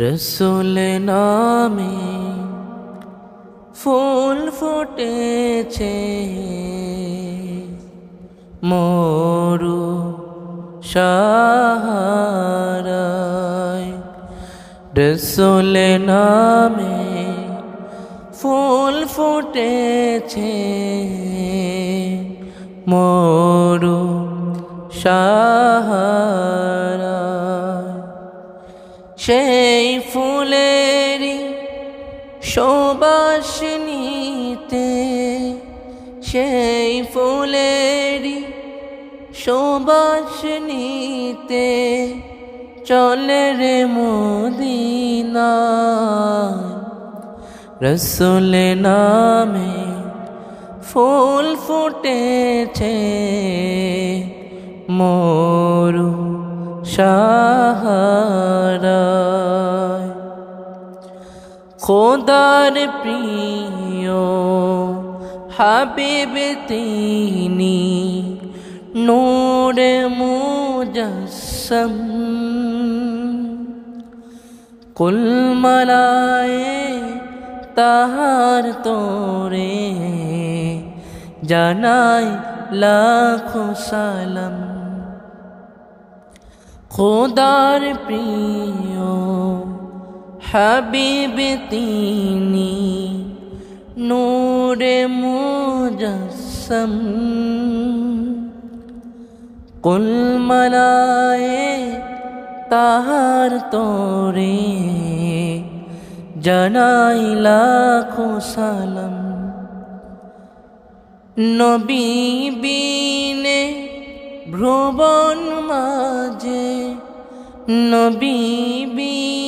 রসুল নামে ফুল ফুটেছে মোরু সাহারায়। রসুল নামে ফুল ফুটেছে মোরু সাহারায়। সেই ফুলেরই সুবাস নিতে, সেই ফুলেরই সুবাস নিতে চলে রে মদিনা রসুল নামে ফুল ফুটেছে, মোরু সাহারায় খোদার প্রিয় হাবিব তিনি নূর মুজসম। কুল তাহার তোরে জানাই লাখো সালাম। খোদার প্রিয় হাবিব তিনি নূরে মুজসম। কুল মালায়ে তাহার তোরে জানাই লাখো সালাম। নবী বিনে ভ্রুবন মাঝে, নবী বিনে